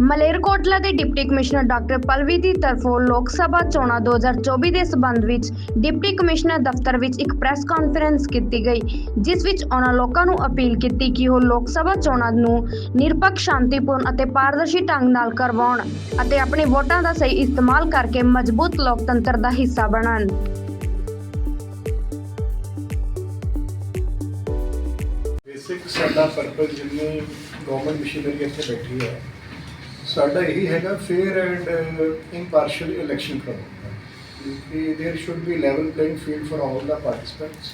ਮਲੇਰਕੋਟਲਾ ਦੇ deputy commissioner doctor Pallavi ਦੀ ਤਰਫੋਂ ਲੋਕ ਸਭਾ ਚੋਣਾਂ 2024 ਦੇ ਸਬੰਧ ਵਿੱਚ ਡਿਪਟੀ ਕਮਿਸ਼ਨਰ ਦਫ਼ਤਰ ਵਿੱਚ ਇੱਕ ਪ੍ਰੈਸ ਕਾਨਫਰੰਸ ਕੀਤੀ ਗਈ, ਜਿਸ ਵਿੱਚ ਉਹਨਾਂ ਲੋਕਾਂ ਨੂੰ ਅਪੀਲ ਕੀਤੀ ਕਿ ਉਹ ਲੋਕ ਸਭਾ ਚੋਣਾਂ ਨੂੰ ਨਿਰਪੱਖ, ਸ਼ਾਂਤੀਪੂਰਨ ਅਤੇ ਪਾਰਦਰਸ਼ੀ ਢੰਗ ਨਾਲ ਕਰਵਾਉਣ ਅਤੇ ਆਪਣੇ ਵੋਟਾਂ ਦਾ ਸਹੀ ਇਸਤੇਮਾਲ ਕਰਕੇ ਮਜ਼ਬੂਤ ਲੋਕਤੰਤਰ ਦਾ ਹਿੱਸਾ ਬਣਨ। ਬੇਸਿਕ ਸਾਡਾ ਪਰਪਸ ਜਿੰਨੀ ਗਵਰਨਮੈਂਟ ਮਸ਼ੀਨਰੀ ਇੱਥੇ ਬੈਠੀ ਹੈ ਸਾਡਾ ਇਹੀ ਹੈਗਾ ਫੇਅਰ ਐਂਡ ਇੰਪਾਰਸ਼ੀਅਲ ਇਲੈਕਸ਼ਨ ਕਰਾਉਣਾ ਕਿ there should be level playing field for all the participants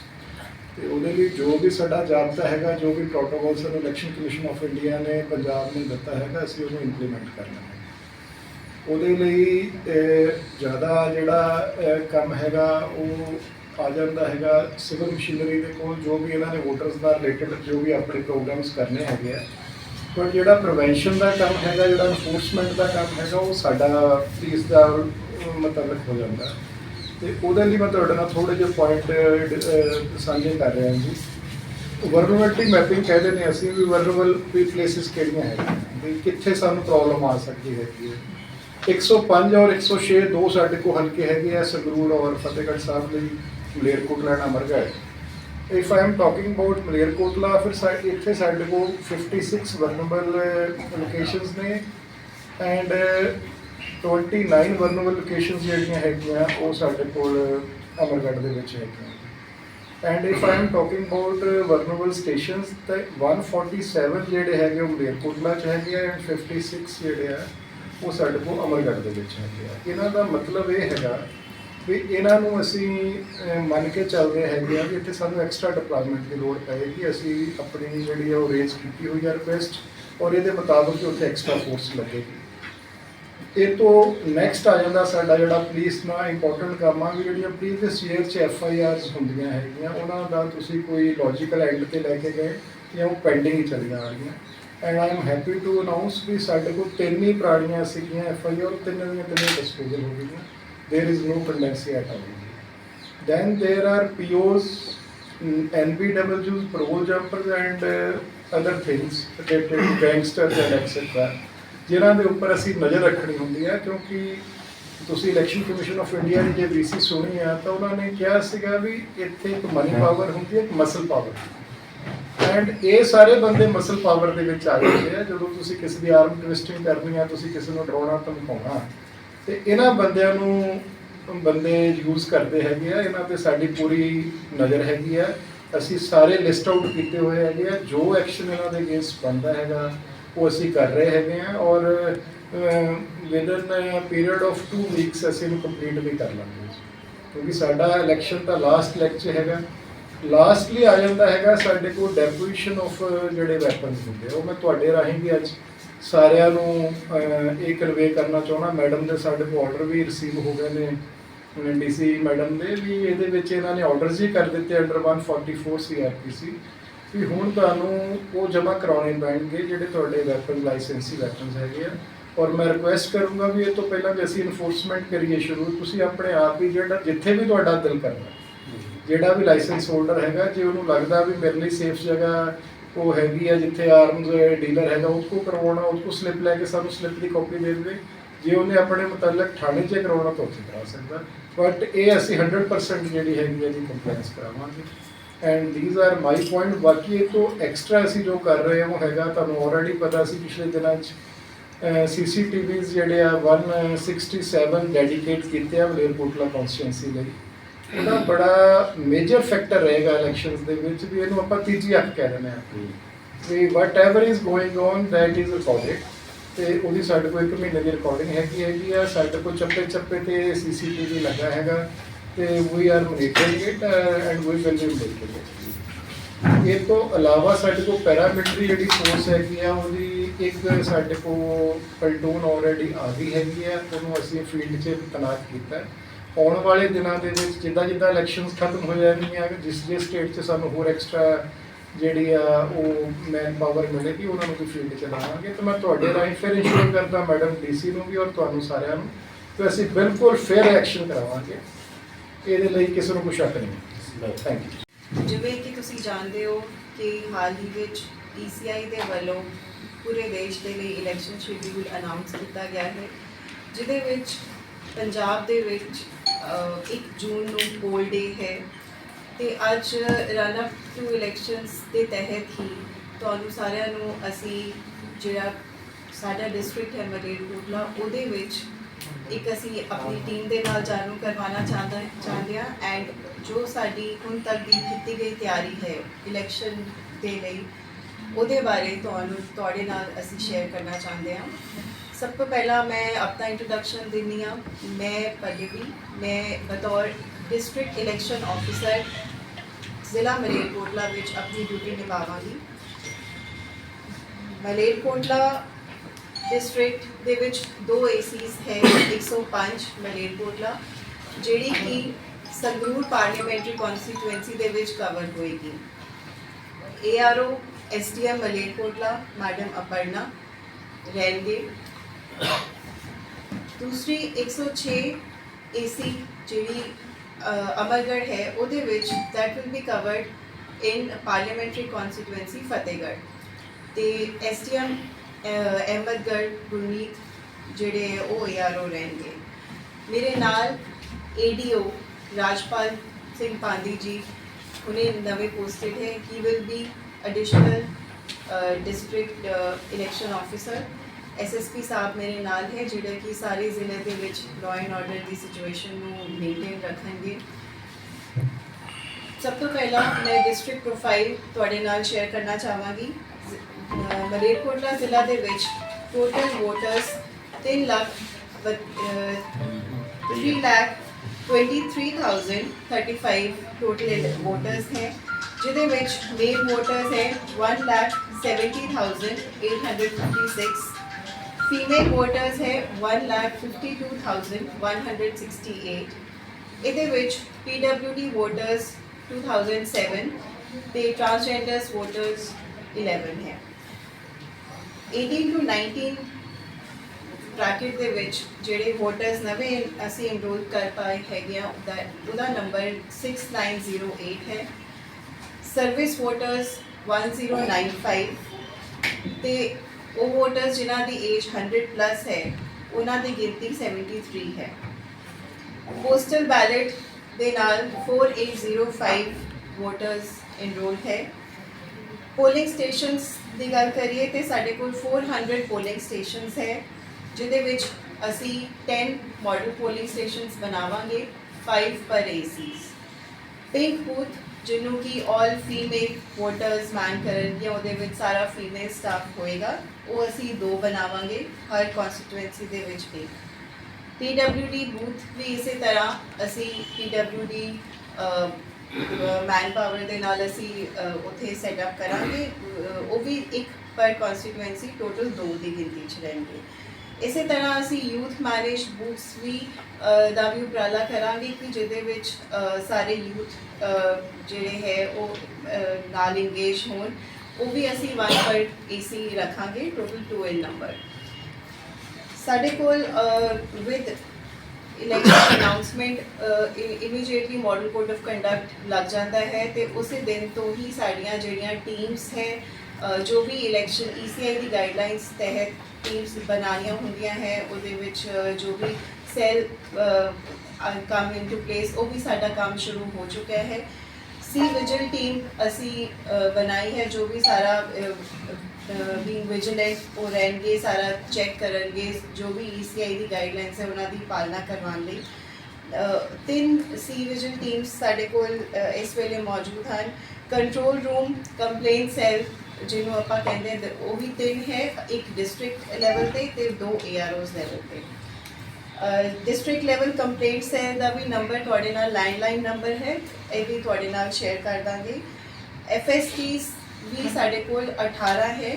ਤੇ ਉਹਦੇ ਲਈ ਜੋ ਵੀ ਸਾਡਾ ਜਾਬਤਾ ਹੈਗਾ, ਜੋ ਵੀ ਪ੍ਰੋਟੋਕੋਲ ਸਾਨੂੰ ਇਲੈਕਸ਼ਨ ਕਮਿਸ਼ਨ ਆਫ ਇੰਡੀਆ ਨੇ ਪੰਜਾਬ ਨੂੰ ਦਿੱਤਾ ਹੈਗਾ, ਅਸੀਂ ਉਹਨੂੰ ਇੰਪਲੀਮੈਂਟ ਕਰਨਾ ਹੈ। ਉਹਦੇ ਲਈ ਜ਼ਿਆਦਾ ਜਿਹੜਾ ਕੰਮ ਹੈਗਾ, ਉਹ ਆ ਜਾਂਦਾ ਹੈਗਾ ਸਿਵਲ ਮਸ਼ੀਨਰੀ ਦੇ ਕੋਲ ਜੋ ਵੀ ਇਹਨਾਂ ਨੇ ਵੋਟਰਸ ਦਾ ਰਿਲੇਟਡ ਜੋ ਵੀ ਆਪਣੇ ਪ੍ਰੋਗਰਾਮਸ ਕਰਨੇ ਹੈਗੇ ਆ। ਪਰ ਜਿਹੜਾ ਪ੍ਰੀਵੈਂਸ਼ਨ ਦਾ ਕੰਮ ਹੈਗਾ ਜਿਹੜਾ ਇਨਫੋਰਸਮੈਂਟ ਦਾ ਕੰਮ ਹੈਗਾ ਉਹ ਸਾਡਾ ਇਸ ਦਾ ਅਹ, ਮੁਤਲਕ ਹੋ ਜਾਂਦਾ। ਹੈ। ਤੇ ਉਹਦੇ ਲਈ ਮੈਂ ਤੁਹਾਡੇ ਨਾਲ ਥੋੜੇ ਜਿਹੇ ਪੁਆਇੰਟ ਸਾਂਝੇ ਕਰ ਰਿਹਾ ਜੀ। ਵਰਨਰਬਿਲਟੀ ਮੈਪਿੰਗ ਕਹਿੰਦੇ ਨੇ ਅਸੀਂ ਵੀ ਵਰਨਰਬਲ ਵੀ ਪਲੇਸਿਸ ਕਿਹੜੀਆਂ ਹੈਗੀਆਂ? ਵੀ ਕਿੱਥੇ ਸਾਨੂੰ ਪ੍ਰੋਬਲਮ ਆ ਸਕਦੀ ਹੈਗੀ ਹੈ। 105 ਔਰ 106 ਦੋ ਸਾਡੇ ਕੋਲ ਹਲਕੇ ਹੈਗੇ ਆ ਸੰਗਰੂਰ ਔਰ ਫਤਿਹਗੜ੍ਹ ਸਾਹਿਬ ਲਈ ਮਲੇਰਕੋਟਲਾ and ਹੈ if I am talking about Malerkotla ਫਿਰ ਸਾ ਇੱਥੇ ਸਾਡੇ ਕੋਲ 56 ਵਰਨੇਬਲ ਲੋਕੇਸ਼ਨਸ ਨੇ ਐਂਡ 29 ਵਰਨੇਬਲ ਲੋਕੇਸ਼ਨਸ ਜਿਹੜੀਆਂ ਹੈਗੀਆਂ, ਉਹ ਸਾਡੇ ਕੋਲ uh, ਅਮਰਗੜ੍ਹ ਦੇ ਵਿੱਚ ਹੈਗੀਆਂ। And if I am talking about vulnerable stations ਤੇ 147 ਜਿਹੜੇ ਹੈਗੇ, ਉਹ ਮਲੇਰਕੋਟਲਾ ਚ ਹੈਗੇ ਆ ਐਂਡ 56 ਜਿਹੜੇ ਆ, ਉਹ ਸਾਡੇ ਕੋਲ ਅਮਰਗੜ੍ਹ ਦੇ ਵਿੱਚ ਹੈਗੇ ਆ। ਇਹਨਾਂ ਦਾ ਮਤਲਬ ਇਹ ਹੈਗਾ ਵੀ ਇਹਨਾਂ ਨੂੰ ਅਸੀਂ ਅਹ, ਮੰਨ ਕੇ ਚੱਲ ਰਹੇ ਹੈਗੇ ਆ ਵੀ ਇੱਥੇ ਸਾਨੂੰ ਐਕਸਟਰਾ ਡਿਪਲੋਇਮੈਂਟ ਦੀ ਲੋੜ ਪਏਗੀ। ਅਸੀਂ ਆਪਣੀ ਜਿਹੜੀ ਆ ਉਹ ਰੇਂਜ ਕੀਤੀ ਹੋਈ ਆ ਰਿਕੁਐਸਟ ਔਰ ਇਹਦੇ ਮੁਤਾਬਕ ਹੀ ਉੱਥੇ ਐਕਸਟਰਾ ਫੋਰਸ ਲੱਗੇਗੀ। ਇਹ ਤੋਂ ਨੈਕਸਟ ਆ ਜਾਂਦਾ ਸਾਡਾ ਜਿਹੜਾ ਪੁਲਿਸ ਨਾਲ ਇੰਪੋਰਟੈਂਟ ਕੰਮ ਆ ਵੀ ਜਿਹੜੀਆਂ ਪ੍ਰੀਵੀਅਸ ਈਅਰ ਚ ਐਫ ਆਈ ਆਰਸ ਹੁੰਦੀਆਂ ਹੈਗੀਆਂ ਉਹਨਾਂ ਦਾ ਤੁਸੀਂ ਕੋਈ ਲੌਜੀਕਲ ਐਂਡ ਤੇ ਲੈ ਕੇ ਗਏ ਜਾਂ ਉਹ ਪੈਂਡਿੰਗ ਹੀ ਚੱਲੀਆਂ ਆ ਰਹੀਆਂ and I am happy to announce ਵੀ ਸਾਡੇ ਕੋਲ ਤਿੰਨ ਹੀ ਪੁਰਾਣੀਆਂ ਸੀਗੀਆਂ ਐਫ ਆਈ ਆਰ ਤਿੰਨਾਂ ਦੀਆਂ ਤਿੰਨ ਡਿਸਪੋਜ਼ਲ ਹੋ ਗਈਆਂ। there is no pendency at all. Then there are POs, NBWs, pro jumpers and uh, other things gangsters and etc. ਜਿਨ੍ਹਾਂ ਦੇ ਉੱਪਰ ਅਸੀਂ ਨਜ਼ਰ ਰੱਖਣੀ ਹੁੰਦੀ ਹੈ ਕਿਉਂਕਿ ਤੁਸੀਂ ਇਲੈਕਸ਼ਨ ਕਮਿਸ਼ਨ ਆਫ ਇੰਡੀਆ ਦੀ ਜੇ ਵੀਸੀ ਸੁਣੀ ਆ ਤਾਂ ਉਹਨਾਂ ਨੇ ਕਿਹਾ ਸੀਗਾ ਵੀ ਇੱਥੇ ਇੱਕ ਮਨੀ ਪਾਵਰ ਹੁੰਦੀ ਹੈ ਇੱਕ ਮਸਲ ਪਾਵਰ ਐਂਡ ਇਹ ਸਾਰੇ ਬੰਦੇ ਮਸਲ ਪਾਵਰ ਦੇ ਵਿੱਚ ਆ ਜਾਂਦੇ ਆ ਜਦੋਂ ਤੁਸੀਂ ਕਿਸੇ ਦੀ ਆਰਮ ਟਵਿਸਟਿੰਗ ਕਰਨੀ ਆ ਤੁਸੀਂ ਕਿਸੇ ਨੂੰ ਡਰਾਉਣਾ ਧਮਕਾਉਣਾ ਤੇ ਇਹਨਾਂ ਬੰਦਿਆਂ ਨੂੰ ਬੰਦੇ ਯੂਜ਼ ਕਰਦੇ ਹੈਗੇ ਆ, ਇਹਨਾਂ ਤੇ ਸਾਡੀ ਪੂਰੀ ਨਜ਼ਰ ਹੈਗੀ ਆ। ਅਸੀਂ ਸਾਰੇ ਲਿਸਟ ਆਊਟ ਕੀਤੇ ਹੋਏ ਹੈਗੇ ਆ, ਜੋ ਐਕਸ਼ਨ ਇਹਨਾਂ ਦੇ ਅਗੇਂਸਟ ਬਣਦਾ ਹੈਗਾ, ਉਹ ਅਸੀਂ ਕਰ ਰਹੇ ਹੈਗੇ ਆ ਔਰ ਵਿਦਨ ਪੀਰੀਅਡ ਆਫ 2 ਵੀਕਸ ਅਸੀਂ ਇਹਨੂੰ ਕੰਪਲੀਟ ਵੀ ਕਰ ਲਾਂਗੇ। ਕਿਉਂਕਿ ਸਾਡਾ ਇਲੈਕਸ਼ਨ ਦਾ ਲਾਸਟ ਲੈਕਚਰ ਹੈਗਾ। ਲਾਸਟਲੀ ਆ ਜਾਂਦਾ ਹੈਗਾ ਸਾਡੇ ਕੋਲ ਡੈਪੋਜੀਸ਼ਨ ਆਫ ਜਿਹੜੇ ਵੈਪਨਸ ਹੁੰਦੇ ਉਹ ਮੈਂ ਤੁਹਾਡੇ ਰਾਹੀਂ ਵੀ ਅੱਜ ਸਾਰਿਆਂ ਨੂੰ ਇਹ ਕਨਵੇ ਕਰਨਾ ਚਾਹਣਾ ਮੈਡਮ ਦੇ ਸਾਡੇ ਕੋਲ ਆਰਡਰ ਵੀ ਰਿਸੀਵ ਹੋ ਗਏ ਨੇ ਡੀਸੀ ਮੈਡਮ ਦੇ ਵੀ ਇਹਦੇ ਵਿੱਚ ਇਹਨਾਂ ਨੇ ਆਰਡਰਸ ਹੀ ਕਰ ਦਿੱਤੇ ਅੰਡਰ 144 ਸੀਆਰਪੀਸੀ ਵੀ ਹੁਣ ਤੁਹਾਨੂੰ ਉਹ ਜਮ੍ਹਾਂ ਕਰਾਉਣੇ ਪੈਣਗੇ ਜਿਹੜੇ ਤੁਹਾਡੇ ਵੈਪਨ ਲਾਇਸੈਂਸੀ ਵੈਪਨਸ ਹੈਗੇ ਆ। ਔਰ ਮੈਂ ਰਿਕੁਐਸਟ ਕਰੂੰਗਾ ਵੀ ਇਹ ਤੋਂ ਪਹਿਲਾਂ ਕਿ ਅਸੀਂ ਇਨਫੋਰਸਮੈਂਟ ਕਰੀਏ ਸ਼ੁਰੂ ਤੁਸੀਂ ਆਪਣੇ ਆਪ ਹੀ ਜਿਹੜਾ ਜਿੱਥੇ ਵੀ ਤੁਹਾਡਾ ਦਿਲ ਕਰਦਾ ਜਿਹੜਾ ਵੀ ਲਾਇਸੈਂਸ ਹੋਲਡਰ ਹੈਗਾ ਜੇ ਉਹਨੂੰ ਲੱਗਦਾ ਵੀ ਮੇਰੇ ਲਈ ਸੇਫ ਜਗ੍ਹਾ ਉਹ ਹੈਗੀ ਆ ਜਿੱਥੇ ਆਰਮਸ ਡੀਲਰ ਹੈਗਾ ਉਸ ਕੋ ਕਰਵਾਉਣਾ ਉਸ ਕੋ ਸਲਿੱਪ ਲੈ ਕੇ ਸਾਨੂੰ ਸਲਿੱਪ ਦੀ ਕਾਪੀ ਦੇ ਦੇਵੇ। ਜੇ ਉਹਨੇ ਆਪਣੇ ਮੁਤਲਕ ਥਾਣੇ 'ਚ ਕਰਵਾਉਣਾ ਤਾਂ ਉੱਥੇ ਕਰਾ ਸਕਦਾ। ਬਟ ਇਹ ਅਸੀਂ 100% ਜਿਹੜੀ ਹੈਗੀ ਹੈ ਜੀ ਕੰਪਲਾਈਂਸ ਕਰਾਵਾਂਗੇ। And these are my point ਬਾਕੀ ਇਹ ਤੋਂ ਐਕਸਟਰਾ ਅਸੀਂ ਜੋ ਕਰ ਰਹੇ ਹਾਂ ਉਹ ਹੈਗਾ, ਤੁਹਾਨੂੰ ਆਲਰੇਡੀ ਪਤਾ ਸੀ ਪਿਛਲੇ ਦਿਨਾਂ 'ਚ। ਸੀਸੀਟੀਵੀਜ਼ ਜਿਹੜੇ ਆ 167 ਡੈਡੀਕੇਟ ਕੀਤੇ ਆ ਮਲੇਰਕੋਟਲਾ ਕਨਸਟੀਟੈਂਸੀ ਲਈ। ਉਹਦਾ ਬੜਾ ਮੇਜਰ ਫੈਕਟਰ ਰਹੇਗਾ ਇਲੈਕਸ਼ਨਸ ਦੇ ਵਿੱਚ ਵੀ ਇਹਨੂੰ ਆਪਾਂ ਤੀਜੀ ਅੱਖ ਕਹਿ ਦਿੰਦੇ ਆ ਵੀ whatever is going on that is recorded ਤੇ ਉਹਦੀ ਸਾਡੇ ਕੋਲ ਇੱਕ ਮਹੀਨੇ ਦੀ ਰਿਕਾਰਡਿੰਗ ਹੈਗੀ ਹੈਗੀ ਆ। ਸਾਡੇ ਕੋਲ ਚੱਪੇ ਚੱਪੇ ਤੇ ਸੀਸੀਟੀਵੀ ਲੱਗਾ ਹੈਗਾ। ਤੇ we are monitoring it and we will be making ਇਹ ਤੋਂ ਇਲਾਵਾ ਸਾਡੇ ਕੋਲ ਪੈਰਾਮਿਲਟਰੀ ਜਿਹੜੀ ਫੋਰਸ ਹੈਗੀ ਆ ਉਹਦੀ ਇੱਕ ਸਾਡੇ ਕੋਲ ਪਲਟੂਨ ਆਲਰੇਡੀ ਆ ਗਈ ਹੈਗੀ ਆ। ਉਹਨੂੰ ਅਸੀਂ ਫੀਲਡ 'ਚ ਤੈਨਾਤ ਕੀਤਾ। ਹੈ। ਆਉਣ ਵਾਲੇ ਦਿਨਾਂ ਦੇ ਵਿੱਚ ਜਿੱਦਾਂ ਜਿੱਦਾਂ ਇਲੈਕਸ਼ਨਸ ਖਤਮ ਹੋ ਜਾਣਗੀਆਂ ਜਿਸ ਜਿਸ ਸਟੇਟ 'ਚ ਸਾਨੂੰ ਹੋਰ ਐਕਸਟਰਾ ਜਿਹੜੀ ਆ ਉਹ ਮੈਨ ਪਾਵਰ ਮਿਲੇਗੀ ਉਹਨਾਂ ਨੂੰ ਵੀ ਫੀਲਡ 'ਚ ਲਾਵਾਂਗੇ। ਤੇ ਮੈਂ ਤੁਹਾਡੇ ਰਾਹੀਂ ਫਿਰ ਇਨਸ਼ੋਰ ਕਰਦਾ ਮੈਡਮ ਡੀਸੀ ਨੂੰ ਵੀ ਔਰ ਤੁਹਾਨੂੰ ਸਾਰਿਆਂ ਨੂੰ ਕਿ ਅਸੀਂ ਬਿਲਕੁਲ ਫੇਅਰ ਐਕਸ਼ਨ ਕਰਾਵਾਂਗੇ। ਇਹਦੇ ਲਈ ਕਿਸੇ ਨੂੰ ਕੋਈ ਸ਼ੱਕ ਨਹੀਂ। ਥੈਂਕ ਯੂ ਜਿਵੇਂ ਕਿ ਤੁਸੀਂ ਜਾਣਦੇ ਹੋ ਕਿ ਹਾਲ ਹੀ ਵਿੱਚ ਈਸੀਆਈ ਦੇ ਵੱਲੋਂ ਪੂਰੇ ਦੇਸ਼ ਦੇ ਲਈ ਇਲੈਕਸ਼ਨ ਸ਼ਡਿਊਲ ਅਨਾਉਂਸ ਕੀਤਾ ਗਿਆ ਹੈ ਜਿਹਦੇ ਵਿੱਚ ਪੰਜਾਬ ਦੇ ਵਿੱਚ ਅ, 1 ਜੂਨ ਨੂੰ ਪੋਲ ਡੇ ਹੈ ਤੇ ਅੱਜ ਰਨ ਅਪ ਟੂ ਇਲੈਕਸ਼ਨਸ ਦੇ ਤਹਿਤ ਹੀ ਤੁਹਾਨੂੰ ਸਾਰਿਆਂ ਨੂੰ ਅਸੀਂ ਜਿਹੜਾ ਸਾਡਾ ਡਿਸਟ੍ਰਿਕਟ ਹੈ ਮਲੇਰਕੋਟਲਾ ਉਹਦੇ ਵਿੱਚ ਇੱਕ ਅਸੀਂ ਆਪਣੀ ਟੀਮ ਦੇ ਨਾਲ ਜਾਣੂ ਕਰਵਾਉਣਾ ਚਾਹੁੰਦਾ ਚਾਹੁੰਦੇ ਹਾਂ ਐਂਡ ਜੋ ਸਾਡੀ ਹੁਣ ਤੱਕ ਦੀ ਕੀਤੀ ਗਈ ਤਿਆਰੀ ਹੈ ਇਲੈਕਸ਼ਨ ਦੇ ਲਈ ਉਹਦੇ ਬਾਰੇ ਤੁਹਾਨੂੰ ਤੁਹਾਡੇ ਨਾਲ ਅਸੀਂ ਸ਼ੇਅਰ ਕਰਨਾ ਚਾਹੁੰਦੇ ਹਾਂ। ਸਭ ਤੋਂ ਪਹਿਲਾਂ ਮੈਂ ਆਪਣਾ ਇੰਟਰੋਡਕਸ਼ਨ ਦਿੰਦੀ ਹਾਂ। ਮੈਂ ਪੱਲਵੀ ਮੈਂ ਬਤੌਰ ਡਿਸਟ੍ਰਿਕਟ ਇਲੈਕਸ਼ਨ ਆਫੀਸਰ ਜ਼ਿਲ੍ਹਾ ਮਲੇਰਕੋਟਲਾ ਵਿੱਚ ਆਪਣੀ ਡਿਊਟੀ ਨਿਭਾਵਾਂਗੀ। ਮਲੇਰਕੋਟਲਾ ਡਿਸਟ੍ਰਿਕਟ ਦੇ ਵਿੱਚ ਦੋ ਏਸੀਸ ਹੈ 105 ਮਲੇਰਕੋਟਲਾ, ਜਿਹੜੀ ਕਿ ਸੰਗਰੂਰ ਪਾਰਲੀਮੈਂਟਰੀ ਕਨਸਟੀਟੂਐਂਸੀ ਦੇ ਵਿੱਚ ਕਵਰ ਹੋਏਗੀ। ARO SDM Malerkotla madam Aparna ਰਹਿਣਗੇ। ਦੂਸਰੀ 106 ਏਸੀ ਜਿਹੜੀ ਅ, ਅਮਰਗੜ੍ਹ ਹੈ ਉਹਦੇ ਵਿੱਚ that will be covered in parliamentary constituency Fatehgarh. ਤੇ ਐਸਟੀਐਮ ਅਹਿਮਦਗੜ੍ਹ ਗੁਰਮੀਤ ਜਿਹੜੇ ਉਹ ਯਾਰੋ ਰਹਿਣਗੇ। ਮੇਰੇ ਨਾਲ ਏਡੀਓ ਰਾਜਪਾਲ ਸਿੰਘ ਪਾਂਦੀ ਜੀ ਹੁਣੇ ਨਵੇਂ ਪੋਸਟਡ ਹੈ। He will be additional district election officer SSP ਸਾਹਿਬ ਮੇਰੇ ਨਾਲ ਹੈ, ਜਿਹੜੇ ਕਿ ਸਾਰੇ ਜ਼ਿਲ੍ਹੇ ਦੇ ਵਿੱਚ ਲਾਅ ਐਂਡ ਆਰਡਰ ਦੀ ਸਿਚੁਏਸ਼ਨ ਨੂੰ ਮੇਨਟੇਨ ਰੱਖਣਗੇ। ਸਭ ਤੋਂ ਪਹਿਲਾਂ ਮੈਂ ਡਿਸਟ੍ਰਿਕਟ ਪ੍ਰੋਫਾਈਲ ਤੁਹਾਡੇ ਨਾਲ ਸ਼ੇਅਰ ਕਰਨਾ ਚਾਹਾਂਗੀ। ਮਲੇਰਕੋਟਲਾ ਜ਼ਿਲ੍ਹਾ ਦੇ ਵਿੱਚ total voters 3 lakh 3 lakh 23035 total voters ਹੈ, ਜਿਹਦੇ ਵਿੱਚ ਮੇਲ ਵੋਟਰਸ ਹੈ 1 ਲੱਖ 70856 ਫੀਮੇਲ ਵੋਟਰਸ ਹੈ 1 ਲੱਖ 52168 ਇਹਦੇ ਵਿੱਚ PWD ਵੋਟਰਸ 2007 ਤੇ ਟ੍ਰਾਂਸਜੈਂਡਰਸ ਵੋਟਰਸ 11 ਹੈ 18 to 19 ਬ੍ਰੈਕਟ ਦੇ ਵਿੱਚ ਜਿਹੜੇ ਵੋਟਰਸ ਨਵੇਂ ਅਸੀਂ ਐਨਰੋਲ ਕਰ ਪਾਏ ਹੈਗੇ ਆ, ਉਹਦਾ ਉਹਦਾ ਨੰਬਰ 6908 ਹੈ। ਸਰਵਿਸ ਵੋਟਰਸ 1095 ਤੇ ਉਹ ਵੋਟਰਸ ਜਿਨ੍ਹਾਂ ਦੀ ਏਜ 100 ਪਲੱਸ ਹੈ, ਉਹਨਾਂ ਦੀ ਗਿਣਤੀ 73 ਹੈ। ਪੋਸਟਲ ਬੈਲਟ ਦੇ ਨਾਲ 4805 ਵੋਟਰਸ ਇਨਰੋਲ ਹੈ। ਪੋਲਿੰਗ ਸਟੇਸ਼ਨਸ ਦੀ ਗੱਲ ਕਰੀਏ ਤੇ ਸਾਡੇ ਕੋਲ 400 ਪੋਲਿੰਗ ਸਟੇਸ਼ਨਸ ਹੈ, ਜਿਹਦੇ ਵਿੱਚ ਅਸੀਂ 10 ਮਾਡਲ ਪੋਲਿੰਗ ਸਟੇਸ਼ਨਸ ਬਣਾਵਾਂਗੇ 5 ਪਰ ਏਸੀਸ ਪਿੰਕ ਬੂਥ ਜਿਹਨੂੰ ਕਿ ਆਲ ਫੀਮੇਲ ਵੋਟਰਸ ਮੈਨ ਕਰਨਗੇ ਉਹਦੇ ਵਿੱਚ ਸਾਰਾ ਫੀਮੇਲ ਸਟਾਫ ਹੋਏਗਾ। ਉਹ ਅਸੀਂ ਦੋ ਬਣਾਵਾਂਗੇ ਹਰ ਕਨਸਟੀਟੂਐਂਸੀ ਦੇ ਵਿੱਚ ਇੱਕ PWD ਬੂਥ ਵੀ ਇਸੇ ਤਰ੍ਹਾਂ ਅਸੀਂ PWD ਮੈਨ ਪਾਵਰ ਦੇ ਨਾਲ ਅਸੀਂ ਅ, ਉੱਥੇ ਸੈਟਅਪ ਕਰਾਂਗੇ। ਉਹ ਵੀ ਇੱਕ ਪਰ ਕਨਸਟੀਟੂਐਂਸੀ ਟੋਟਲ ਦੋ ਦੀ ਗਿਣਤੀ ਚ ਰਹਿਣਗੇ। ਇਸੇ ਤਰ੍ਹਾਂ ਅਸੀਂ ਯੂਥ ਮੈਨੇਜ ਬੂਥਸ ਵੀ ਦਾ ਵੀ ਉਪਰਾਲਾ ਕਰਾਂਗੇ ਕਿ ਜਿਹਦੇ ਵਿੱਚ ਸਾਰੇ ਯੂਥ ਜਿਹੜੇ ਹੈ ਉਹ ਨਾਲ ਇੰਗੇਜ ਹੋਣ। ਉਹ ਵੀ ਅਸੀਂ 1 ਪਰ ਏਸੀ ਰੱਖਾਂਗੇ ਟੋਟਲ 2 ਇਨ ਨੰਬਰ ਸਾਡੇ ਕੋਲ with election announcement immediately model code of conduct ਲੱਗ ਜਾਂਦਾ ਹੈ ਤੇ ਉਸੇ ਦਿਨ ਤੋਂ ਹੀ ਸਾਡੀਆਂ ਜਿਹੜੀਆਂ ਟੀਮਸ ਹੈ ਜੋ ਵੀ ਇਲੈਕਸ਼ਨ ECI ਦੀ ਗਾਈਡਲਾਈਨਸ ਤਹਿਤ ਟੀਮਸ ਬਣਾਈਆਂ ਹੁੰਦੀਆਂ ਹੈ, ਉਹਦੇ ਵਿੱਚ ਜੋ ਵੀ ਸੈਲ ਕਮ ਇਨਟੂ ਪਲੇਸ ਉਹ ਵੀ ਸਾਡਾ ਕੰਮ ਸ਼ੁਰੂ ਹੋ ਚੁੱਕਿਆ ਹੈ। ਸੀ ਵਿਜਲ ਟੀਮ ਅਸੀਂ ਬਣਾਈ ਹੈ ਜੋ ਵੀ ਸਾਰਾ ਬੀਇੰਗ ਵਿਜੀਲੈਂਟ ਉਹ ਰਹਿਣਗੇ ਸਾਰਾ ਚੈੱਕ ਕਰਨਗੇ ਜੋ ਵੀ ECI ਦੀ ਗਾਈਡਲਾਈਨਸ ਹੈ ਉਹਨਾਂ ਦੀ ਪਾਲਣਾ ਕਰਵਾਉਣ ਲਈ। ਤਿੰਨ ਸੀ ਵਿਜਨ ਟੀਮਸ ਸਾਡੇ ਕੋਲ ਇਸ ਵੇਲੇ ਮੌਜੂਦ ਹਨ। ਕੰਟਰੋਲ ਰੂਮ ਕੰਪਲੇਂਟ ਸੈੱਲ ਜਿਹਨੂੰ ਆਪਾਂ ਕਹਿੰਦੇ ਹਾਂ, ਉਹ ਵੀ ਤਿੰਨ ਹੈ ਇੱਕ ਡਿਸਟ੍ਰਿਕਟ ਲੈਵਲ ਤੇ ਤੇ ਦੋ AROs ਲੈਵਲ ਤੇ। ਡਿਸਟ੍ਰਿਕਟ ਲੈਵਲ ਕੰਪਲੇਂਟਸ ਸੈੱਲ ਦਾ ਵੀ ਨੰਬਰ ਤੁਹਾਡੇ ਨਾਲ ਲੈਂਡਲਾਈਨ ਨੰਬਰ ਹੈ, ਇਹ ਵੀ ਤੁਹਾਡੇ ਨਾਲ ਸ਼ੇਅਰ ਕਰ ਦਾਂਗੇ। ਐਫਐਸਟੀਸ ਵੀ ਸਾਡੇ ਕੋਲ 18 ਹੈ